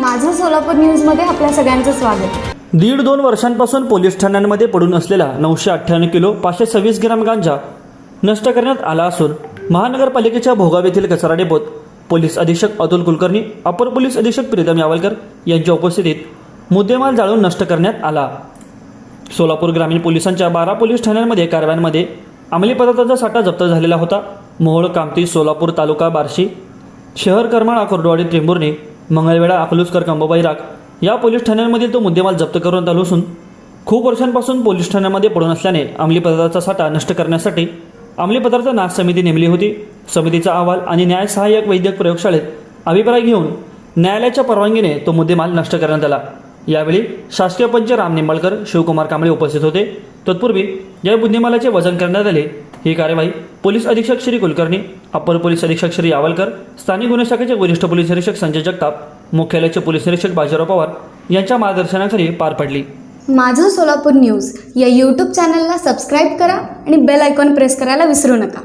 माझं सोलापूर न्यूजमध्ये आपल्या सगळ्यांचं स्वागत. दीड दोन वर्षांपासून पोलीस ठाण्यांमध्ये पडून असलेला नऊशे अठ्ठ्याण्णव किलो पाचशे सव्वीस ग्राम गांजा नष्ट करण्यात आला असून महानगरपालिकेच्या भोगाव येथील कचरा डेपोत पोलीस अधीक्षक अतुल कुलकर्णी अपर पोलीस अधीक्षक प्रीतम यावलकर यांच्या उपस्थितीत मुद्देमाल जाळून नष्ट करण्यात आला. सोलापूर ग्रामीण पोलिसांच्या बारा पोलीस ठाण्यांमध्ये कारवायांमध्ये अंमली पदार्थांचा साठा जप्त झालेला होता. मोहोळ कामती सोलापूर तालुका बार्शी शहर करमाळा कोरडवाडी त्रिंबुर्णी मंगळवेढा अकलूजकर कंबाबाई राग. या पोलीस ठाण्यांमधील तो मुद्देमाल जप्त करण्यात आलो असून खूप वर्षांपासून पोलीस ठाण्यामध्ये पडून असल्याने अंमली पदार्थाचा साठा नष्ट करण्यासाठी अंमली पदार्थ नाश समिती नेमली होती. समितीचा अहवाल आणि न्याय सहाय्यक वैद्यक प्रयोगशाळेत अभिप्राय घेऊन न्यायालयाच्या परवानगीने तो मुद्देमाल नष्ट करण्यात आला. यावेळी शासकीय पंच राम निंबाळकर शिवकुमार कांबळे उपस्थित होते. तत्पूर्वी या मुद्देमालाचे वजन करण्यात आले. ही कार्यवाही पोलीस अधीक्षक श्री कुलकर्णी अप्पर पोलीस अधीक्षक श्री यावलकर स्थानिक गुन्हे शाखेचे वरिष्ठ पोलीस निरीक्षक संजय जगताप मुख्यालयाचे पोलीस निरीक्षक बाजीराव पवार यांच्या मार्गदर्शनाखाली पार पडली. माझं सोलापूर न्यूज या यूट्यूब चॅनलला सबस्क्राईब करा आणि बेल आयकॉन प्रेस करायला विसरू नका.